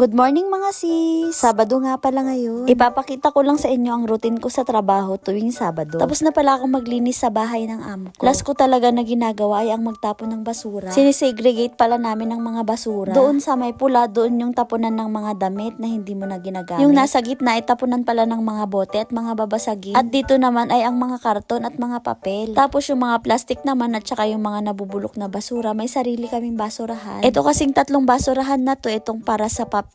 Good morning mga sis! Sabado nga pala ngayon. Ipapakita ko lang sa inyo ang routine ko sa trabaho tuwing Sabado. Tapos na pala akong maglinis sa bahay ng amo ko. Last ko talaga na ginagawa ay ang magtapon ng basura. Sinisegregate pala namin ng mga basura. Doon sa may pula, doon yung tapunan ng mga damit na hindi mo na ginagamit. Yung nasa gitna ay tapunan pala ng mga bote at mga babasagin. At dito naman ay ang mga karton at mga papel. Tapos yung mga plastic naman at saka yung mga nabubulok na basura, may sarili kaming basurahan. Ito kasing tatlong basurahan na to, itong para sa papel,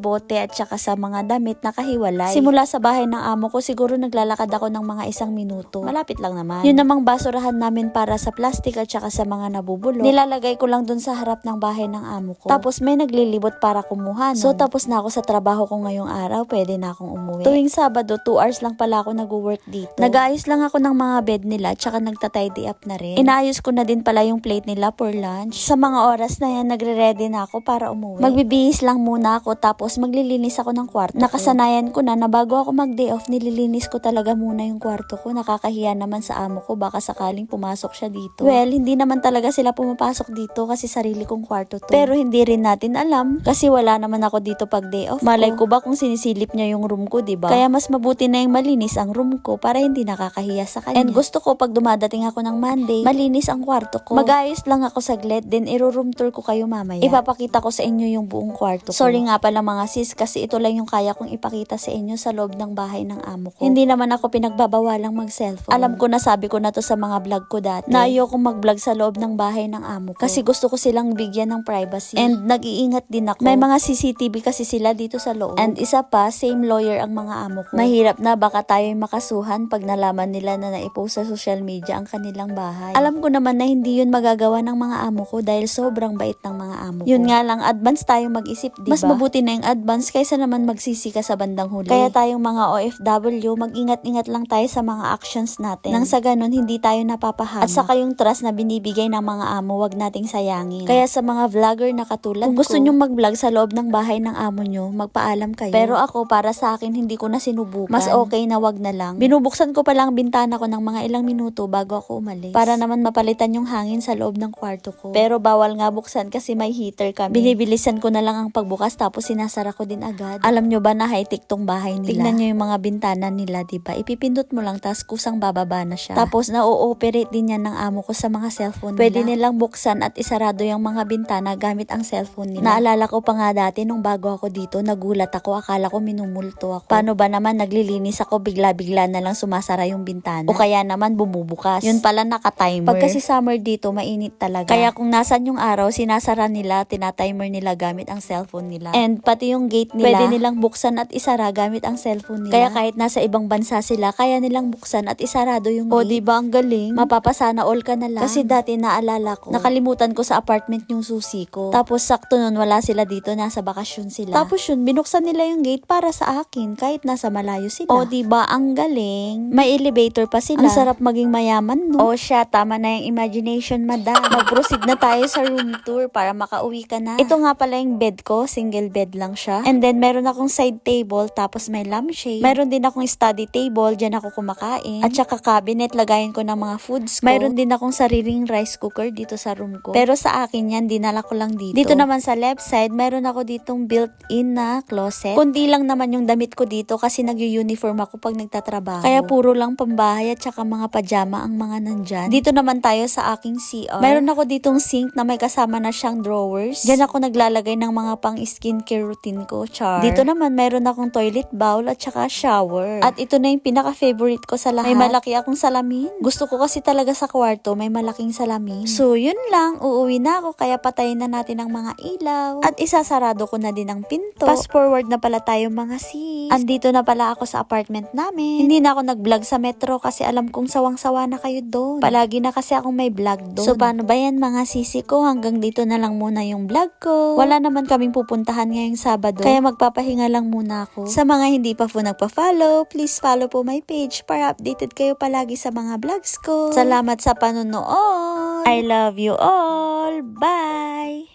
bote at saka sa mga damit na kahiwalay. Simula sa bahay ng amo ko, siguro naglalakad ako ng mga isang minuto. Malapit lang naman. Yun namang basurahan namin para sa plastic at saka sa mga nabubulok. Nilalagay ko lang dun sa harap ng bahay ng amo ko. Tapos may naglilibot para kumuha. nun. So tapos na ako sa trabaho ko ngayong araw, pwede na akong umuwi. Tuwing Sabado, 2 hours lang pala ako nag-work dito. Nag-ayos lang ako ng mga bed nila, tsaka nagta-tidy up na rin. Inaayos ko na din pala yung plate nila for lunch. Sa mga oras na yan, nagre-ready na ako para umuwi. Magbibihis lang muna ako, tapos maglilinis ako ng kwarto. Nakasanayan ko na na bago ako mag-day off, nililinis ko talaga muna yung kwarto ko. Nakakahiya naman sa amo ko, baka sakaling pumasok siya dito. Well, hindi naman talaga sila pumapasok dito kasi sarili kong kwarto to. Pero hindi rin natin alam kasi wala naman ako dito pag day off. Malay ko ba kung sinisilip niya yung room ko, 'di ba? Kaya mas mabuti na yung malinis ang room ko para hindi nakakahiya sa kanya. And gusto ko pag dumadating ako ng Monday, malinis ang kwarto ko. Magayos lang ako saglit, then iro-room tour ko kayo mamaya. Ipapakita ko sa inyo yung buong kwarto ko. Sorry nga pala mga sis kasi ito lang yung kaya kong ipakita sa inyo sa loob ng bahay ng amo ko. Hindi naman ako pinagbabawalang mag-cellphone. Alam ko na sabi ko na to sa mga vlog ko dati. Na ayoko mag-vlog sa loob ng bahay ng amo ko. Kasi gusto ko silang bigyan ng privacy. And nag-iingat din ako. May mga CCTV kasi sila dito sa loob. And isa pa, same lawyer ang mga amo ko. Mahirap na baka tayo'y makasuhan pag nalaman nila na naipost sa social media ang kanilang bahay. Alam ko naman na hindi yun magagawa ng mga amo ko dahil sobrang bait ng mga amo ko. Yun nga lang, advance tayo mag-isip, di Mas mabuti na yung advance kaysa naman magsisi ka sa bandang huli. Kaya tayong mga OFW, mag-ingat-ingat lang tayo sa mga actions natin. Nang sa ganun, hindi tayo napapahama. At saka yung trust na binibigay ng mga amo, wag nating sayangin. Kaya sa mga vlogger na katulad Kung gusto ko, nyong mag-vlog sa loob ng bahay ng amo nyo, magpaalam kayo. Pero ako, para sa akin, hindi ko na sinubukan. Mas okay na wag na lang. Binubuksan ko pa lang bintana ko ng mga ilang minuto bago ako umalis. Para naman mapalitan yung hangin sa loob ng kwarto ko. Pero bawal nga buksan kasi may heater kami. Binibilisan ko na lang ang pagbukas tapos sinasara ko din agad. Alam nyo ba na high-tech tong bahay nila? Tignan nyo yung mga bintana nila, di ba? Ipipindot mo lang tas kusang bababa na siya. Tapos na-ooperate din yan ng amo ko sa mga cellphone nila. Pwede nilang buksan at isarado yung mga bintana gamit ang cellphone nila. Naalala ko pa nga dati nung bago ako dito, nagulat ako. Akala ko minumulto ako. Paano ba naman naglilinis ako bigla-bigla na lang sumasara yung bintana? O kaya naman bumubukas. Yun pala naka-timer. Pag kasi summer dito, mainit talaga. Kaya kung nasan yung araw, sinasara nila, tinatimer nila gamit ang cellphone nila. And pati yung gate nila, pwede nilang buksan at isara gamit ang cellphone nila. Kaya kahit nasa ibang bansa sila, kaya nilang buksan at isarado yung gate. O, di ba ang galing? Mapapasana all ka na lang. Kasi dati naalala ko, nakalimutan ko sa apartment yung susi ko. Tapos sakto nun wala sila dito, nasa bakasyon sila. Tapos yun, binuksan nila yung gate para sa akin kahit nasa malayo sila. O, di ba ang galing? May elevator pa sila. Ang sarap maging mayaman, no? O siya, tama na yung imagination, madam. Mag-proceed na tayo sa room tour para makauwi ka na. Ito nga pala yung bed ko, single bed lang siya. And then meron akong side table, tapos may lampshade. Meron din akong study table, dyan ako kumakain. At saka cabinet, lagayin ko ng mga foods ko. Meron din akong sariling rice cooker dito sa room ko. Pero sa akin yan, dinala ko lang dito. Dito naman sa left side, meron ako ditong built-in na closet. Kundi lang naman yung damit ko dito kasi nag-uniform ako pag nagtatrabaho. Kaya puro lang pambahay at saka mga pajama ang mga nandyan. Dito naman tayo sa aking CR. Meron ako ditong sink na may kasama na siyang drawers. Diyan ako naglalagay ng mga pang skincare routine ko, char. Dito naman meron akong toilet bowl at saka shower. At ito na yung pinaka-favorite ko sa lahat. May malaki akong salamin. Gusto ko kasi talaga sa kwarto may malaking salamin. So yun lang, uuwi na ako kaya patayin na natin ang mga ilaw. At isasarado ko na din ang pinto. Fast forward na pala tayo mga sis. Andito na pala ako sa apartment namin. Hindi na ako nag-vlog sa metro kasi alam kong sawang-sawa na kayo doon. Palagi na kasi akong may vlog doon. So paano ba yan mga sisi ko? Hanggang dito na lang muna yung vlog ko. Wala naman kaming pupuntahan ngayong Sabado. Kaya magpapahinga lang muna ako. Sa mga hindi pa po nagpa-follow, please follow po my page para updated kayo palagi sa mga vlogs ko. Salamat sa panonood. I love you all. Bye!